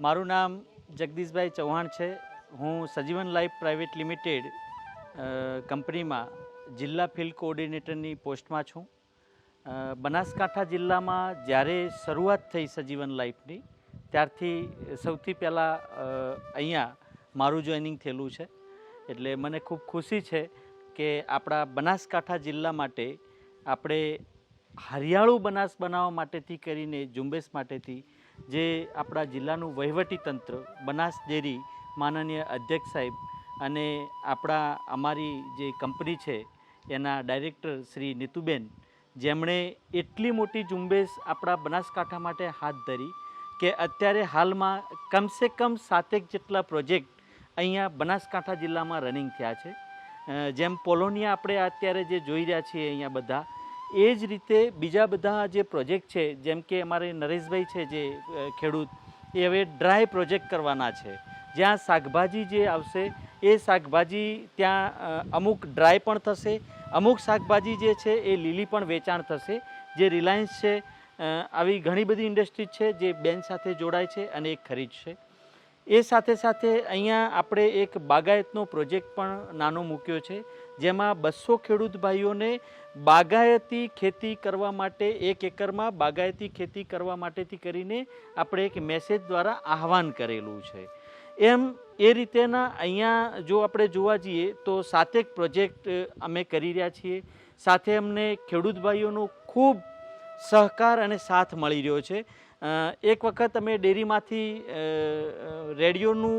મારું નામ જગદીશભાઈ ચૌહાણ છે. હું સજીવન લાઈફ પ્રાઇવેટ લિમિટેડ કંપનીમાં જિલ્લા ફિલ્ડ કોઓર્ડિનેટરની પોસ્ટમાં છું. બનાસકાંઠા જિલ્લામાં જ્યારે શરૂઆત થઈ સજીવન લાઈફની, ત્યારથી સૌથી પહેલાં અહીંયા મારું જોઈનિંગ થયેલું છે. એટલે મને ખૂબ ખુશી છે કે આપણા બનાસકાંઠા જિલ્લા માટે આપણે હરિયાળું બનાસ બનાવવા માટેથી કરીને ઝુંબેશ માટેથી જે આપણા જિલ્લાનું વહીવટી તંત્ર, બનાસ ડેરી માનનીય અધ્યક્ષ સાહેબ અને આપણા અમારી જે કંપની છે, એના ડાયરેક્ટર શ્રી નીતુબેન, જેમણે એટલી મોટી ઝુંબેશ આપણા બનાસકાંઠા માટે હાથ ધરી કે અત્યારે હાલમાં કમસે કમ સાતેક જેટલા પ્રોજેક્ટ અહીંયા બનાસકાંઠા જિલ્લામાં રનિંગ થયા છે. જેમ પોલોનિયા આપણે અત્યારે જે જોઈ રહ્યા છીએ અહીંયા બધા એ જ રીતે બીજા બધા જે પ્રોજેક્ટ છે, જેમ કે અમારે નરેશભાઈ છે જે ખેડૂત, એ હવે ડ્રાય પ્રોજેક્ટ કરવાના છે. જ્યાં શાકભાજી જે આવશે, એ શાકભાજી ત્યાં અમુક ડ્રાય પણ થશે. અમુક શાકભાજી જે છે, એ લીલી પણ વેચાણ થશે. જે રિલાયન્સ છે આવી ઘણી બધી ઇન્ડસ્ટ્રી છે, જે બેન સાથે જોડાય છે અને એ ખરીદશે. એ સાથે સાથે અહીંયા આપણે એક બાગાયતનો પ્રોજેક્ટ પણ નાનો મૂક્યો છે, જેમાં બસો ખેડૂત ભાઈઓને બાગાયતી ખેતી કરવા માટે, એક એકરમાં બાગાયતી ખેતી કરવા માટેથી કરીને આપણે એક મેસેજ દ્વારા આહવાન કરેલું છે. એમ એ રીતેના અહીંયા જો આપણે જોવા જઈએ તો સાતેક પ્રોજેક્ટ અમે કરી રહ્યા છીએ. સાથે અમને ખેડૂત ભાઈઓનો ખૂબ સહકાર અને સાથ મળી રહ્યો છે. એક વખત અમે ડેરીમાંથી રેડિયોનું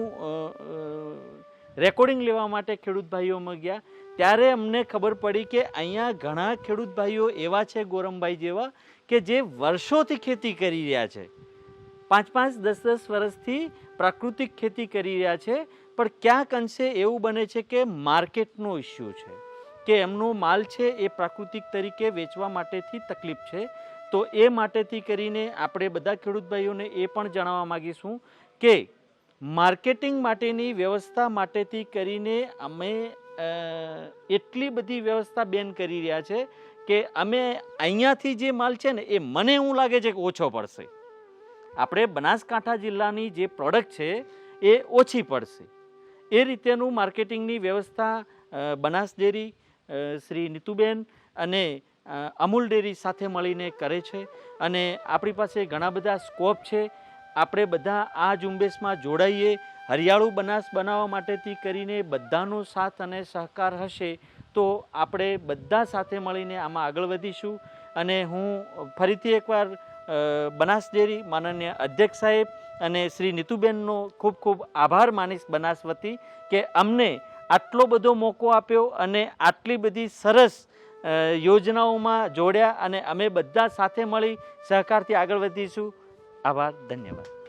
રેકોર્ડિંગ લેવા માટે ખેડૂત ભાઈઓમાં ગયા. ત્યારે અમને ખબર પડી કે અહીંયા ઘણા ખેડૂત ભાઈઓ એવા છે ગોરમભાઈ જેવા કે જે વર્ષોથી ખેતી કરી રહ્યા છે. પાંચ પાંચ, દસ દસ વર્ષથી પ્રાકૃતિક ખેતી કરી રહ્યા છે, પણ ક્યાંક અંશે એવું બને છે કે માર્કેટનો ઇસ્યુ છે, કે એમનો માલ છે એ પ્રાકૃતિક તરીકે વેચવા માટેથી તકલીફ છે. તો એ માટેથી કરીને આપણે બધા ખેડૂત ભાઈઓને એ પણ જણાવવા માગીશું કે માર્કેટિંગ માટેની વ્યવસ્થા માટેથી કરીને અમે એટલી બધી વ્યવસ્થા બેન કરી રહ્યા છે કે અમે અહીંયાથી જે માલ છે ને એ મને એવું લાગે છે કે ઓછો પડશે. આપણે બનાસકાંઠા જિલ્લાની જે પ્રોડક્ટ છે એ ઓછી પડશે. એ રીતેનું માર્કેટિંગની વ્યવસ્થા બનાસ ડેરી શ્રી નીતુબેન અને અમૂલ ડેરી સાથે મળીને કરે છે અને આપણી પાસે ઘણા બધા સ્કોપ છે. આપણે બધા આ ઝુંબેશમાં જોડાઈએ, હરિયાળું બનાસ બનાવવા માટેથી કરીને બધાનો સાથ અને સહકાર હશે તો આપણે બધા સાથે મળીને આમાં આગળ વધીશું. અને હું ફરીથી એકવાર બનાસ ડેરી માનનીય અધ્યક્ષ સાહેબ અને શ્રી નીતુબેનનો ખૂબ ખૂબ આભાર માનીશ બનાસ વતી કે અમને આટલો બધો મોકો આપ્યો અને આટલી બધી સરસ યોજનાઓમાં જોડ્યા અને અમે બધા સાથે મળી સહકારથી આગળ વધીશું. આભાર ધન્યવાદ.